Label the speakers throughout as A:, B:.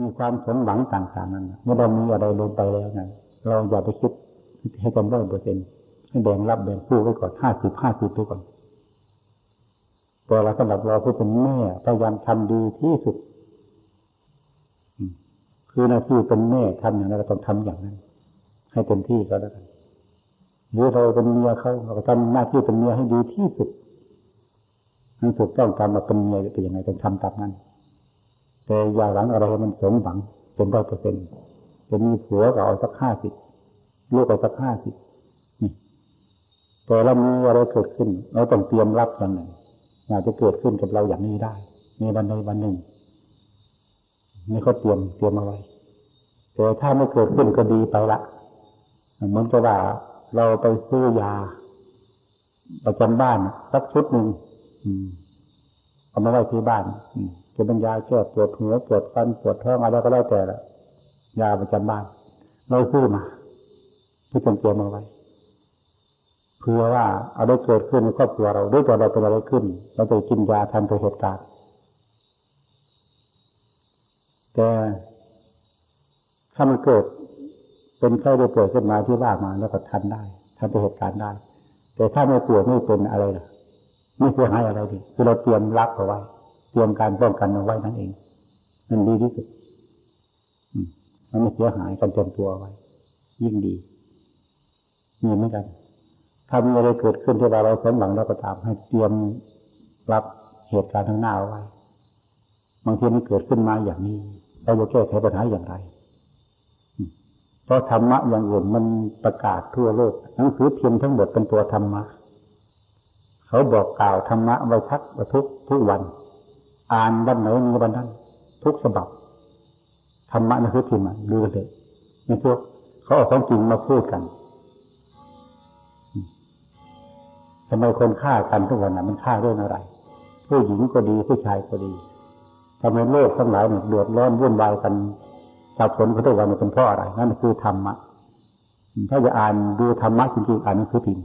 A: มีความสมหวังต่างๆนั้นเมื่อเรามีอะไรลงไปแล้วนะเราอย่าไปคิดให้กันร้อยเปอร์เซ็นต์ให้แบ่งรับแบ่งสู้ไว้ก่อนห้าสิบห้าสิบไปก่อนแต่เราสำหรับเราผู้เป็นแม่พยายามทำดีที่สุดคือหน้าที่เป็นแม่ทำอย่างนั้นเราต้องทำอย่างนั้น ให้เต็มที่ก็แล้วกันหรือเราเป็นเมียเขาเราก็ทำหน้าที่เป็นเมียให้ดีที่สุดให้ถูกต้องตามมาเป็นเมียเป็นยังไงต้องทำตามนั้น แต่อย่าหวังอะไรมันสมหวังเป็นร้อยเปอร์เซ็นต์จะมีผัวก็เอาสักห้าสิบลูกก็สักห้าสิบนี่แต่เรามีอะไรเกิดขึ้น เราต้องเตรียมรับกันหนึ่งอาจจะเกิดขึ้นกับเราอย่างนี้ได้ ในวันใดวันหนึ่งนี่เขาเตรียมเตรียมเอาไว้แต่ถ้าไม่เกิดขึ้นก็ดีไปละเหมือนกับว่าเราไปซื้อยาประจำบ้านสักชุดหนึ่ง เอามาไว้ที่บ้านจะเป็นยาแก้ปวดหัวปวดฟันปวดท้องอะไรก็แล้วแต่ละยาประจำบ้าน เราซื้อมาเพื่อเตรียมเอาไว้เพื่อว่าเอาได้เกิดขึ้นในครอบครัวเราด้วยตัวเราเป็นอะไรขึ้น เราจะกินยาทันตัวเหตุการณ์แต่ถ้ามันเกิดเป็นไข้ได้ป่วยขึ้นมาที่ว่ามาแล้วก็ทันได้ทันตัวเหตุการณ์ได้ แต่ถ้าไม่ป่วยไม่เป็นอะไรล่ะ ไม่เสียหายอะไรดิคือเราเตรียมรับเอาไว้ เตรียมการป้องกันเอาไว้นั่นเองมันดีที่สุดมันไม่เสียหายการเตรียมตัวไว้ ยิ่งดีมีเหมือนกัน ถ้ามีอะไรเกิดขึ้นที่เราเราสมหวังเราก็ตามให้เตรียมรับเหตุการณ์ทางหน้าเอาไว้บางทีมันเกิดขึ้นมาอย่างนี้เราจะแก้ไขปัญหาอย่างไร เพราะธรรมะอย่างอื่นมันประกาศทั่วโลกหนังสือพิมพ์ทั้งหมดเป็นตัวธรรมะ เขาบอกกล่าวธรรมะไว้ทักทุกทุกวัน อ่านวันไหนมีวันนั้น ทุกฉบับธรรมะนังสือพิมพ์ดูกันเลยในพวกเขาเอาของจริงมาพูดกันทำไมคนฆ่ากันทุกวันน่ะมันฆ่าเรื่องอะไร ผู้หญิงก็ดีผู้ชายก็ดีทำไมโลกทั้งหลายเนี่ยเดือดร้อนวุ่นวายกันสับสนกันทุกวันมันเป็นเพราะอะไรนั่นคือธรรมะถ้าจะอ่านดูธรรมะจริงๆอ่านหนังสือพิมพ์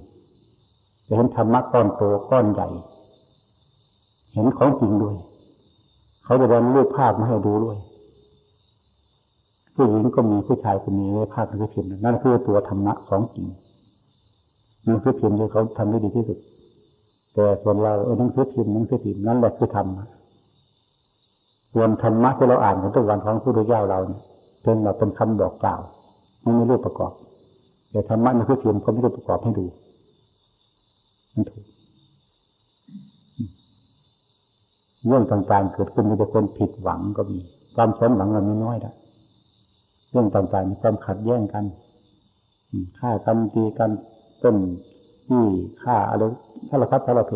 A: เห็นธรรมะก้อนโตก้อนใหญ่ เห็นของจริงด้วย เขาจะดันรูปภาพมาให้ดูด้วย ผู้หญิงก็มีผู้ชายก็มีในภาพหนังสือพิมพ์นั่นคือตัวธรรมะของจริงหนังสือพิมพ์ที่เขาทำได้ดีที่สุด แต่ส่วนเราเออหนังสือพิมพ์หนังสือพิมพ์นั่นแหละคือธรรมะส่วนธรรมะที่เราอ่านกันทุกวันของพระพุทธเจ้าเราเนี่ยเป็นแบบเป็นคำบอกกล่าวไมันไม่รูปประกอบ แต่ธรรมะในคือเพียงเขาไม่รูปประกอบให้ดูมันถูก เรื่องต่างๆเกิดขึ้นมีแต่คนผิดหวังก็มี ความสมหวังมันมีน้อยละเรื่องต่างๆมีความขัดแย้งกันฆ่ากันตีกันต้นที่ฆ่าอะไรถ้าเราพัดสารเพ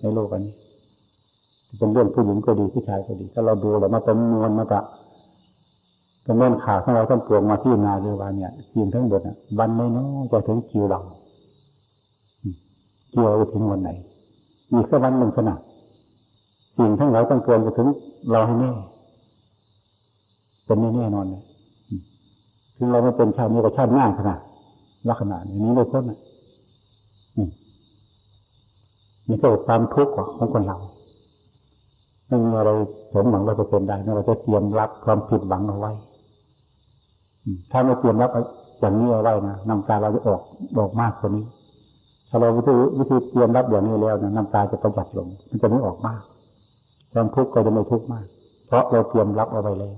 A: ในโลกอันนี้เป็นเรื่องผู้หญิงก็ดีผู้ชายก็ดี ถ้าเราดูแล้วมาประมวลมาจะประมวลข่าวของเราต้องปวงมาที่นาเรือวาเนี่ยสิ่งทั้งหมดวันไม่น้อยจะถึงคิวเราคิวเราถึงวันไหนมีแค่วันหนึ่งขนาด สิ่งทั้งหลายต้องเกินจะถึงเราให้แน่เป็นแน่แน่นอนเลยถึงเราไม่เป็นชาตินี้ก็ชาติหน้าขนาดลักษณะอย่างนี้เลยพ้นนะนี่นี่ก็ความทุกข์ของคนเราไม่มีอะไรสมหวังเราจะเป็นได้เราจะเตรียมรับความผิดหวังเอาไว้ถ้าไม่เตรียมรับอย่างนี้เอาไว้นะน้ำตาเราจะออกออกมากกว่านี้ ถ้าเราวิธีวิธีเตรียมรับอย่างนี้แล้วนะน้ำตาจะประหยัดลง มันจะไม่ออกมาก ความทุกข์ก็จะไม่ทุกข์มาก เพราะเราเตรียมรับเอาไว้แล้ว